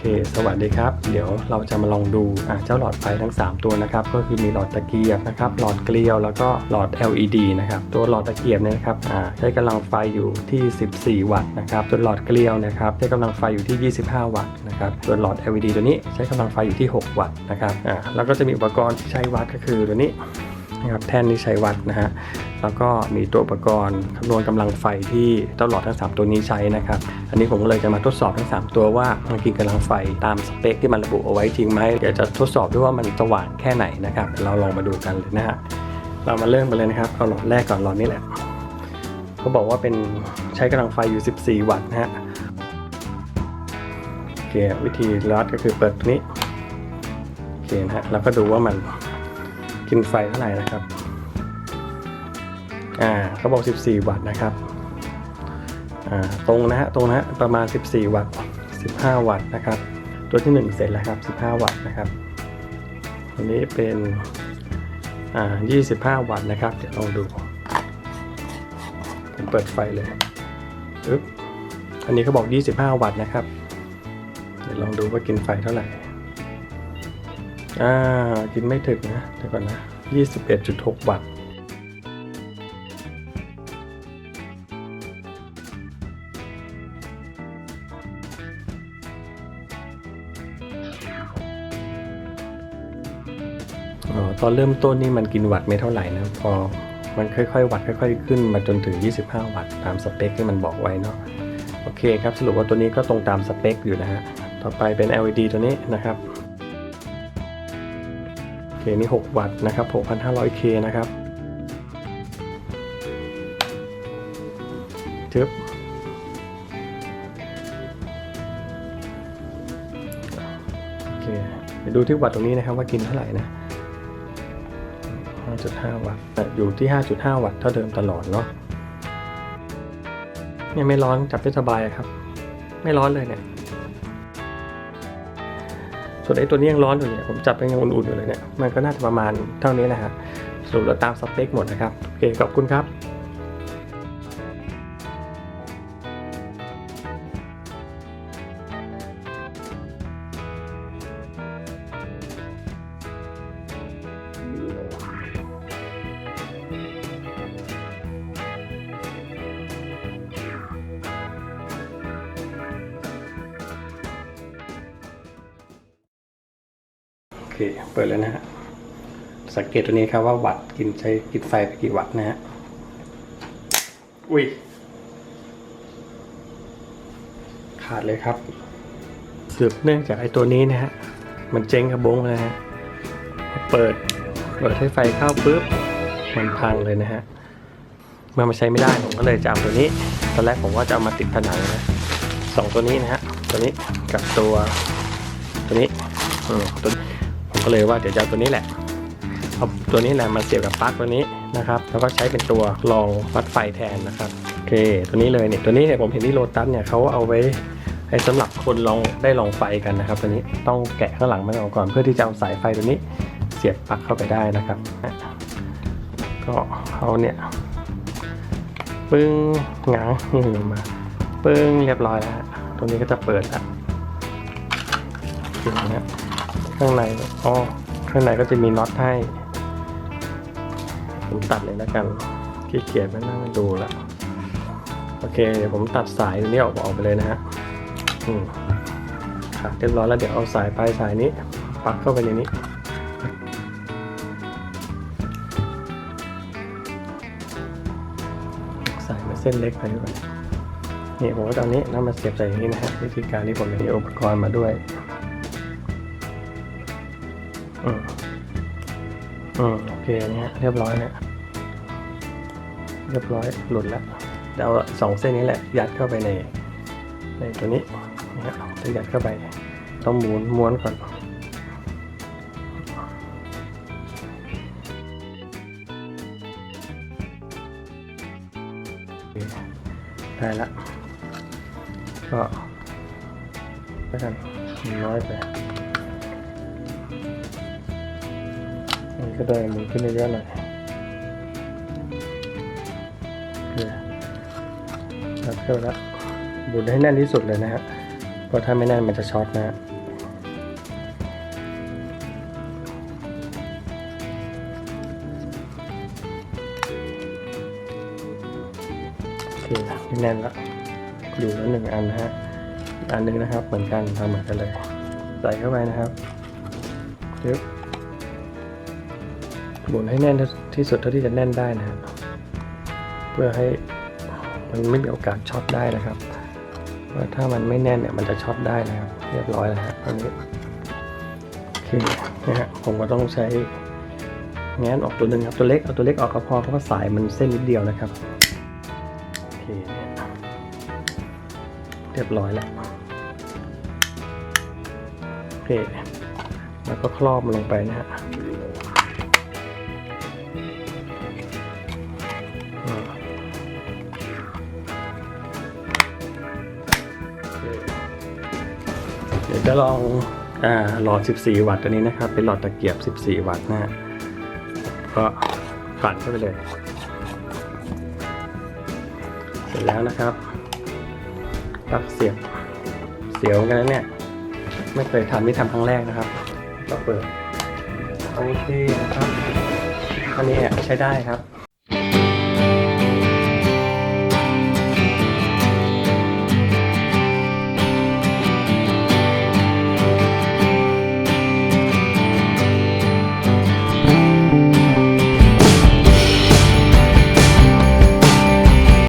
เค สวัสดีครับ เดี๋ยวเราจะมาลองดูเจ้าหลอดไฟทั้ง 3 ตัวนะครับ ก็คือมีหลอดตะเกียบนะครับ หลอดเกลียว แล้วก็หลอด LED นะครับ ตัวหลอดตะเกียบเนี่ยนะครับใช้กำลังไฟอยู่ที่ 14 วัตต์นะครับ ส่วนหลอดเกลียวนะครับ ใช้กำลังไฟอยู่ที่ 25 วัตต์นะครับ ส่วนหลอด LED ตัวนี้ใช้กำลังไฟอยู่ที่ 6 วัตต์นะครับแล้วก็จะมีอุปกรณ์ที่ใช้วัดก็คือตัวนี้ นะครับแท่นที่ใช้วัดนะฮะแล้วก็มีตัวอุปกรณ์คำนวณกำลังไฟที่เจ้าหลอดทั้ง 3 ตัวนี้ใช้นะครับอันนี้ผมก็เลยจะมาทดสอบทั้ง 3 ตัวว่ามันกินกำลังไฟตามสเปคที่มันระบุเอาไว้จริงไหมเดี๋ยวจะทดสอบด้วยว่ามันสว่างแค่ไหนนะครับเราลองมาดูกันเลยนะฮะเรามาเริ่มกันเลยนะครับเอาหลอดแรกก่อนหลอดนี้แหละเขาบอกว่าเป็นใช้กำลังไฟอยู่ 14 วัตต์นะฮะโอเควิธีรัดก็คือเปิดตัวนี้โอเคนะฮะแล้วก็ดูว่ามัน กินไฟเท่าไหร่นะครับอ่าเขาบอก 14 วัตต์นะครับอ่าตรงนะฮะตรงนะฮะประมาณ 14 วัตต์ 15 วัตต์นะครับ ตัวที่ 1 เสร็จแล้วครับ 15 วัตต์นะครับอันนี้เป็นอ่า25 วัตต์นะครับ เดี๋ยวลองดูผมเปิดไฟเลยปึ๊บอันนี้เขาบอก 25 วัตต์นะครับ เดี๋ยวลองดูว่ากินไฟเท่าไหร่ อ่ากินไม่ถึงนะ เดี๋ยวก่อนนะ 21.6วัตต์อ๋อตอนเริ่มต้นนี่มันกินวัตต์ไม่เท่าไหร่นะ พอมันค่อยๆ วัตต์ค่อย ๆ ขึ้นมาจนถึง 25 วัตต์ตามสเปคที่มันบอกไว้เนาะโอเคครับ สรุปว่าตัวนี้ก็ตรงตามสเปคอยู่นะฮะ ต่อไปเป็น LED ตัวนี้นะครับ เคนี่ 6 วัตต์นะครับ 6,500K นะครับทึบโอเคไปดูที่วัตต์ตรงนี้นะครับว่ากินเท่าไหร่นะ 5.5 วัตต์อยู่ที่ 5.5 วัตต์เท่าเดิมตลอดเนาะเนี่ยไม่ร้อนจับได้สบายครับ ไม่ร้อนเลยเนี่ย ส่วนไอ้ตัวนี้ยังร้อนอยู่เนี่ยผมจับยังอุ่นๆอยู่เลยเนี่ยมันก็น่าจะประมาณเท่านี้แหละครับสรุปแล้วตามสเปคหมดนะครับโอเคขอบคุณครับ เปิดแล้วนะฮะ สังเกตตัวนี้ครับว่าวัตต์กินใช้กินไฟไปกี่วัตต์นะฮะ อุ้ย ขาดเลยครับสืบเนื่องจากไอ้ตัวนี้นะฮะ มันเจ๊งกระบงเลยนะฮะ เปิด เปิดให้ไฟเข้าปุ๊บ มันพังเลยนะฮะ เมื่อมาใช้ไม่ได้ผมก็เลยจะเอาตัวนี้ ตอนแรกผมว่าจะเอามาติดผนังนะสองตัวนี้นะฮะ ตัวนี้กับตัว ตัวนี้อืมตัวนี้ ก็เลยว่าเดี๋ยวจะเอาตัวนี้แหละเอาตัวนี้แหละมาเสียบกับปลั๊กตัวนี้นะครับแล้วก็ใช้เป็นตัวรองวัดไฟแทนนะครับโอเค ตัวนี้เลยเนี่ยตัวนี้เนี่ยผมเห็นที่โลตัสเนี่ยเขาเอาไว้ให้สำหรับคนลองได้ลองไฟกันนะครับ ตัวนี้ต้องแกะข้างหลังมันออกก่อนเพื่อที่จะเอาสายไฟตัวนี้เสียบปลั๊กเข้าไปได้นะครับก็เอาเนี่ยปึ้งหงางนี่ลงมาปึ้งเรียบร้อยแล้วตัวนี้ก็จะเปิดแล้วอย่างเงี้ย ข้างในอ๋อข้างในก็จะมีน็อตให้ผมตัดเลยแล้วกันขี้เกียจไม่นั่งดูละโอเคเดี๋ยวผมตัดสายนี้ออกออกไปเลยนะฮะอืมครับเรียบร้อยแล้วเดี๋ยวเอาสายปลายสายนี้ปักเข้าไปในนี้สายมันเส้นเล็กไปหรือเปล่านี่ผมก็ตอนนี้นำมาเสียบใส่อย่างนี้นะฮะวิธีการที่ผมมีอุปกรณ์มาด้วย อืมอืมโอเคเนี่ยเรียบร้อยเนี่ยเรียบร้อยหลุดแล้วเดี๋ยวเอาสองเส้นนี้แหละ ยัดเข้าไปในในตัวนี้นะฮะจะยัดเข้าไป ต้องหมุนม้วนก่อนได้ละก็ไม่ทันมันน้อยไป นก็ได้หมุนขึ้นเยอะหน่อยรับเข้าแล้วบุดให้แน่นที่สุดเลยนะฮะ เพราะถ้าไม่แน่นมันจะช็อตนะฮะคแน่นแล้วดูแล้วหนึ่งอันนะฮะ อันนึงนะครับเหมือนกันทำเหมือนกันเลย ใส่เข้าไปนะครับปึ๊บ หมุนให้แน่นที่สุดเท่าที่จะแน่นได้นะครับ เพื่อให้มันไม่มีโอกาสช็อตได้นะครับเพราถ้ามันไม่แน่นเนี่ยมันจะช็อตได้นะครับ เรียบร้อยแล้วฮะตอนนี้โอเคนะฮะผมก็ต้องใช้แง้นออกตัวหนึ่งครับตัวเล็กเอาตัวเล็กออกก็พอเพราะว่าสายมันเส้นนิดเดียวนะครับโอเคเนี่ยเรียบร้อยแล้วโอเคแล้วก็ครอบมันลงไปนะฮะ ยวจะลองอ่าหลอด 14 วัตต์ตัวนี้นะครับ เป็นหลอดตะเกียบ 14 วัตต์นะฮะก็ฝันเข้าไปเลย เสร็จแล้วนะครับปลั๊กเสียบเสียวเหมือนกันนะเนี่ย ไม่เคยทำนี่ทำครั้งแรกนะครับก็เปิดโอเคนะครับอันนี้ใช้ได้ครับ